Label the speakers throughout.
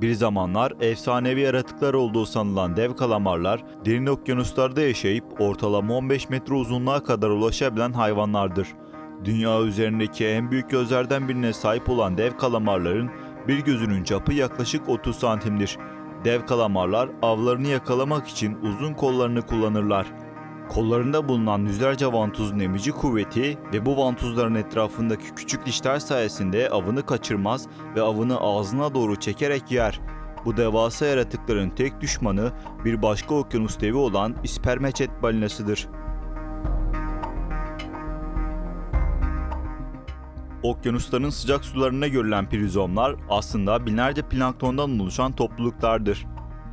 Speaker 1: Bir zamanlar efsanevi yaratıklar olduğu sanılan dev kalamarlar derin okyanuslarda yaşayıp ortalama 15 metre uzunluğa kadar ulaşabilen hayvanlardır. Dünya üzerindeki en büyük gözlerden birine sahip olan dev kalamarların bir gözünün çapı yaklaşık 30 santimdir. Dev kalamarlar avlarını yakalamak için uzun kollarını kullanırlar. Kollarında bulunan yüzlerce vantuzun emici kuvveti ve bu vantuzların etrafındaki küçük dişler sayesinde avını kaçırmaz ve avını ağzına doğru çekerek yer. Bu devasa yaratıkların tek düşmanı bir başka okyanus devi olan ispermeçet balinasıdır. Okyanusların sıcak sularında görülen prizomlar aslında binlerce planktondan oluşan topluluklardır.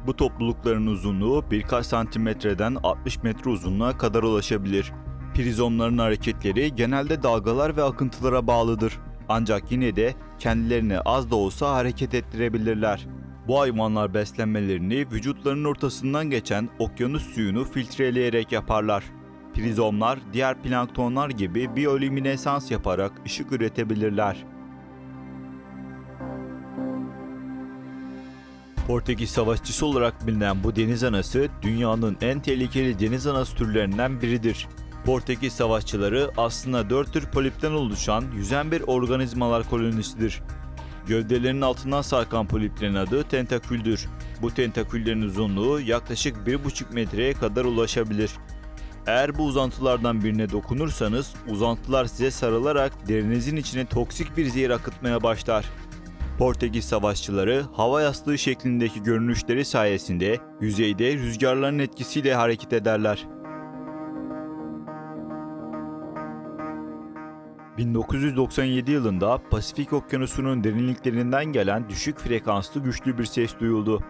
Speaker 1: Bu toplulukların uzunluğu birkaç santimetreden 60 metre uzunluğa kadar ulaşabilir. Prizomların hareketleri genelde dalgalar ve akıntılara bağlıdır. Ancak yine de kendilerini az da olsa hareket ettirebilirler. Bu hayvanlar beslenmelerini vücutlarının ortasından geçen okyanus suyunu filtreleyerek yaparlar. Prizomlar diğer planktonlar gibi biyolüminesans yaparak ışık üretebilirler. Portekiz savaşçısı olarak bilinen bu deniz anası dünyanın en tehlikeli deniz anası türlerinden biridir. Portekiz savaşçıları aslında dört tür polipten oluşan yüzen bir organizmalar kolonisidir. Gövdelerinin altından sarkan poliplerin adı tentaküldür. Bu tentaküllerin uzunluğu yaklaşık 1,5 metreye kadar ulaşabilir. Eğer bu uzantılardan birine dokunursanız uzantılar size sarılarak derinizin içine toksik bir zehir akıtmaya başlar. Portekiz savaşçıları hava yastığı şeklindeki görünüşleri sayesinde yüzeyde rüzgarların etkisiyle hareket ederler. 1997 yılında Pasifik Okyanusu'nun derinliklerinden gelen düşük frekanslı güçlü bir ses duyuldu.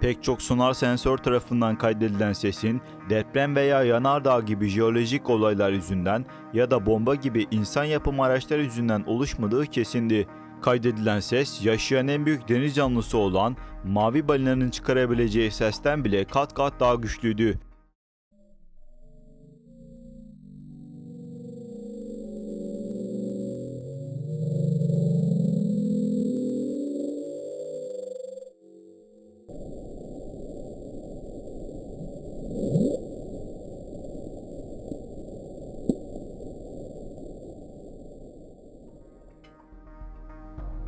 Speaker 1: Pek çok sonar sensör tarafından kaydedilen sesin deprem veya yanardağ gibi jeolojik olaylar yüzünden ya da bomba gibi insan yapımı araçlar yüzünden oluşmadığı kesindi. Kaydedilen ses yaşayan en büyük deniz canlısı olan mavi balinanın çıkarabileceği sesten bile kat kat daha güçlüydü.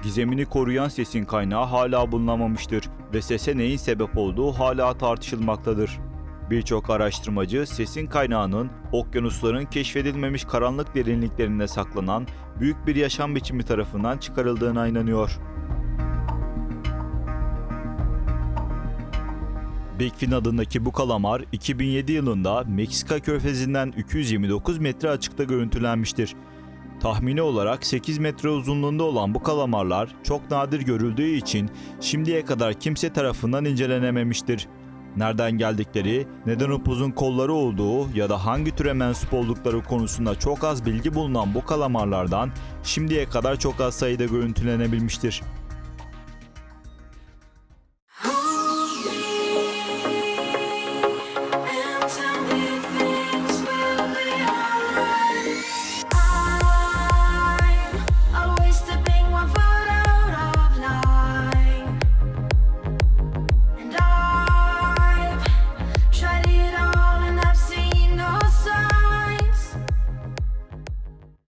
Speaker 1: Gizemini koruyan sesin kaynağı hala bulunamamıştır ve sese neyin sebep olduğu hala tartışılmaktadır. Birçok araştırmacı sesin kaynağının okyanusların keşfedilmemiş karanlık derinliklerinde saklanan büyük bir yaşam biçimi tarafından çıkarıldığına inanıyor. Big Fin adındaki bu kalamar 2007 yılında Meksika körfezinden 229 metre açıkta görüntülenmiştir. Tahmini olarak 8 metre uzunluğunda olan bu kalamarlar çok nadir görüldüğü için şimdiye kadar kimse tarafından incelenememiştir. Nereden geldikleri, neden upuzun kolları olduğu ya da hangi türe mensup oldukları konusunda çok az bilgi bulunan bu kalamarlardan şimdiye kadar çok az sayıda görüntülenebilmiştir.